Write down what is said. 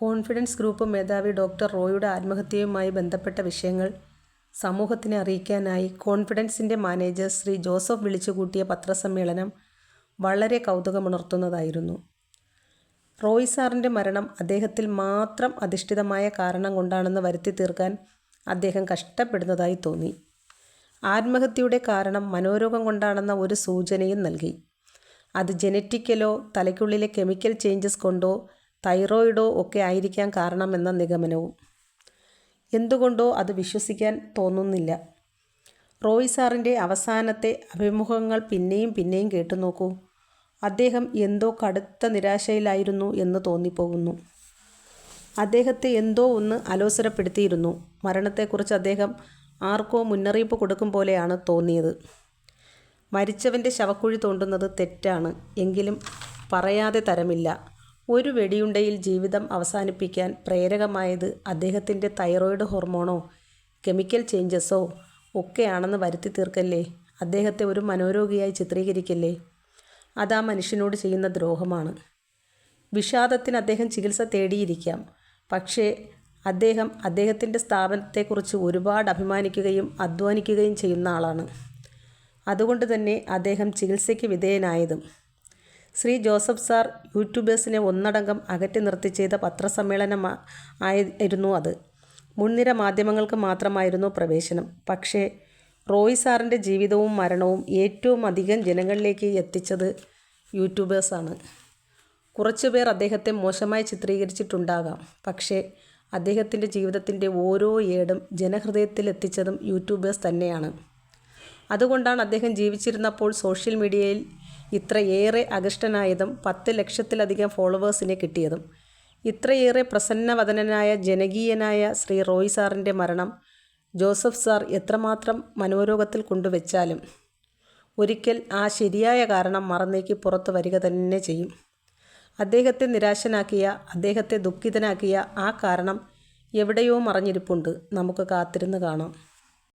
Confidence group മേധാവി doctor റോയുടെ ആത്മഹത്യയുമായി ബന്ധപ്പെട്ട വിഷയങ്ങൾ സമൂഹത്തിനെ അറിയിക്കാനായി കോൺഫിഡൻസിന്റെ മാനേജർ ശ്രീ ജോസഫ് വിളിച്ചുകൂട്ടിയ പത്രസമ്മേളനം വളരെ കൗതുകമുണർത്തുന്നതായിരുന്നു. റോയ് സാറിന്റെ മരണം അദ്ദേഹത്തിൽ മാത്രം അധിഷ്ഠിതമായ കാരണം കൊണ്ടാണെന്ന് വരുത്തി തീർക്കാൻ അദ്ദേഹം കഷ്ടപ്പെടുന്നതായി തോന്നി. ആത്മഹത്യയുടെ കാരണം മനോരോഗം കൊണ്ടാണെന്ന ഒരു സൂചനയും നൽകി. അത് ജെനറ്റിക്കലോ തലയ്ക്കുള്ളിലെ കെമിക്കൽ ചേഞ്ചസ് കൊണ്ടോ തൈറോയിഡോ ഒക്കെ ആയിരിക്കാൻ കാരണമെന്ന നിഗമനവും. എന്തുകൊണ്ടോ അത് വിശ്വസിക്കാൻ തോന്നുന്നില്ല. റോയ് സാറിന്റെ അവസാനത്തെ അഭിമുഖങ്ങൾ പിന്നെയും പിന്നെയും കേട്ടുനോക്കൂ. അദ്ദേഹം എന്തോ കടുത്ത നിരാശയിലായിരുന്നു എന്ന് തോന്നിപ്പോകുന്നു. അദ്ദേഹത്തെ എന്തോ ഒന്ന് അലോസരപ്പെടുത്തിയിരുന്നു. മരണത്തെക്കുറിച്ച് അദ്ദേഹം ആർക്കോ മുന്നറിയിപ്പ് കൊടുക്കും പോലെയാണ് തോന്നിയത്. മരിച്ചവന്റെ ശവക്കുഴി തോണ്ടുന്നത് തെറ്റാണ്. എങ്കിലും പറയാതെ തരമില്ല. ഒരു വെടിയുണ്ടയിൽ ജീവിതം അവസാനിപ്പിക്കാൻ പ്രേരകമായത് അദ്ദേഹത്തിന്റെ തൈറോയിഡ് ഹോർമോണോ കെമിക്കൽ ചേഞ്ചസോ ഒക്കെയാണെന്ന് വരുത്തി തീർക്കല്ലേ അദ്ദേഹത്തെ ഒരു മനോരോഗിയായി ചിത്രീകരിക്കല്ലേ. അത് ആ മനുഷ്യനോട് ചെയ്യുന്ന ദ്രോഹമാണ്. വിഷാദത്തിന് അദ്ദേഹം ചികിത്സ തേടിയിരിക്കാം. പക്ഷേ അദ്ദേഹം അദ്ദേഹത്തിന്റെ സ്ഥാപനത്തെക്കുറിച്ച് ഒരുപാട് അഭിമാനിക്കുകയും അധ്വാനിക്കുകയും ചെയ്യുന്ന ആളാണ്. അതുകൊണ്ട് തന്നെ അദ്ദേഹം ചികിത്സയ്ക്ക് വിധേയനായതും. ശ്രീ ജോസഫ് സാർ യൂട്യൂബേഴ്സിനെ ഒന്നടങ്കം അകറ്റി നിർത്തി ചെയ്ത പത്രസമ്മേളനം ആയിരുന്നു അത്. മുൻനിര മാധ്യമങ്ങൾക്ക് മാത്രമായിരുന്നു പ്രവേശനം. പക്ഷേ റോയ് സാറിന്റെ ജീവിതവും മരണവും ഏറ്റവും അധികം ജനങ്ങളിലേക്ക് എത്തിച്ചത് യൂട്യൂബേഴ്സാണ്. കുറച്ചുപേർ അദ്ദേഹത്തെ മോശമായി ചിത്രീകരിച്ചിട്ടുണ്ടാകാം. പക്ഷേ അദ്ദേഹത്തിന്റെ ജീവിതത്തിന്റെ ഓരോ ഏടും ജനഹൃദയത്തിൽ എത്തിച്ചതും യൂട്യൂബേഴ്സ് തന്നെയാണ്. അതുകൊണ്ടാണ് അദ്ദേഹം ജീവിച്ചിരുന്നപ്പോൾ സോഷ്യൽ മീഡിയയിൽ ഇത്രയേറെ അകൃഷ്ടനായതും പത്ത് ലക്ഷത്തിലധികം ഫോളോവേഴ്സിനെ കിട്ടിയതും. ഇത്രയേറെ പ്രസന്നവദനനായ ജനകീയനായ ശ്രീ റോയ് സാറിന്റെ മരണം ജോസഫ് സാർ എത്രമാത്രം മനോരോഗത്തിൽ കൊണ്ടുവച്ചാലും ഒരിക്കൽ ആ ശരിയായ കാരണം മറന്നേക്ക് പുറത്തു വരിക തന്നെ ചെയ്യും. അദ്ദേഹത്തെ നിരാശനാക്കിയ, അദ്ദേഹത്തെ ദുഃഖിതനാക്കിയ ആ കാരണം എവിടെയോ മറഞ്ഞിരിപ്പുണ്ട്. നമുക്ക് കാത്തിരുന്ന് കാണാം.